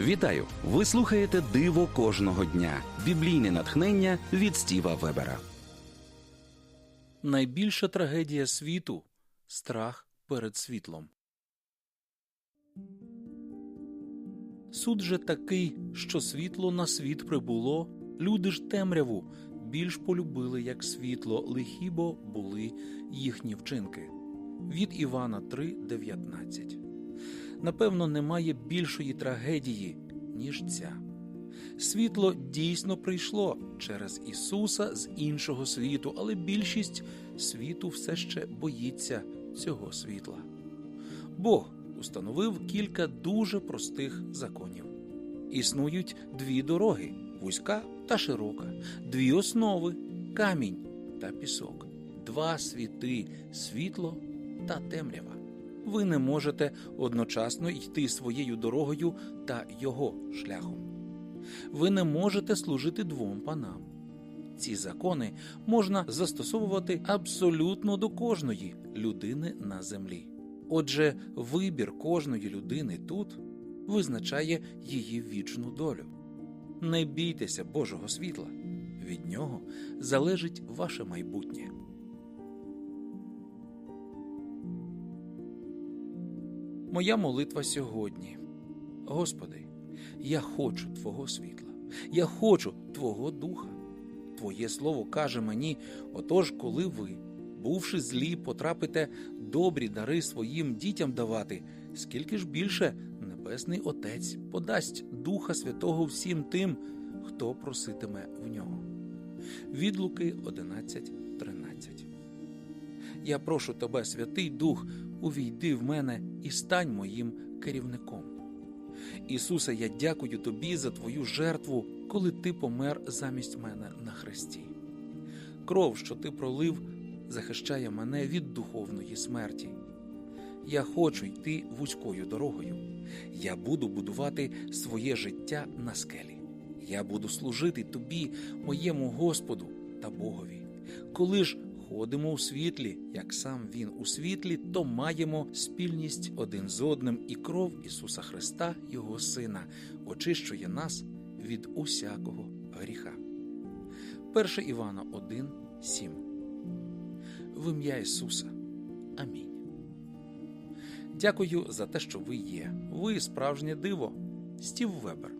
Вітаю! Ви слухаєте Диво кожного дня. Біблійне натхнення від Стіва Вебера. Найбільша трагедія світу страх перед світлом. Суд же такий, що світло на світ прибуло, люди ж темряву більш полюбили, як світло, лихі бо були їхні вчинки. Від Івана 3,19 Напевно, немає більшої трагедії, ніж ця. Світло дійсно прийшло через Ісуса з іншого світу, але більшість світу все ще боїться цього світла. Бог установив кілька дуже простих законів. Існують дві дороги вузька та широка, дві основи камінь та пісок, два світи світло та темрява. Ви не можете одночасно йти своєю дорогою та його шляхом. Ви не можете служити двом панам. Ці закони можна застосовувати абсолютно до кожної людини на землі. Отже, вибір кожної людини тут визначає її вічну долю. Не бійтеся Божого світла, від нього залежить ваше майбутнє. Моя молитва сьогодні. Господи, я хочу Твого світла, я хочу Твого духа. Твоє слово каже мені: отож, коли ви, бувши злі, потрапите добрі дари своїм дітям давати, скільки ж більше Небесний Отець подасть Духа Святого всім тим, хто проситиме в нього. Від Луки 11.13 Я прошу тебе, Святий Дух, увійди в мене і стань моїм керівником. Ісусе, я дякую тобі за твою жертву, коли ти помер замість мене на хресті. Кров, що ти пролив, захищає мене від духовної смерті. Я хочу йти вузькою дорогою. Я буду будувати своє життя на скелі. Я буду служити тобі, моєму Господу та Богові. Коли ж ходимо у світлі, як сам Він у світлі, то маємо спільність один з одним, і кров Ісуса Христа, Його Сина, очищує нас від усякого гріха. 1 Івана 1, 7 В ім'я Ісуса. Амінь. Дякую за те, що ви є. Ви справжнє диво. Стів Вебер.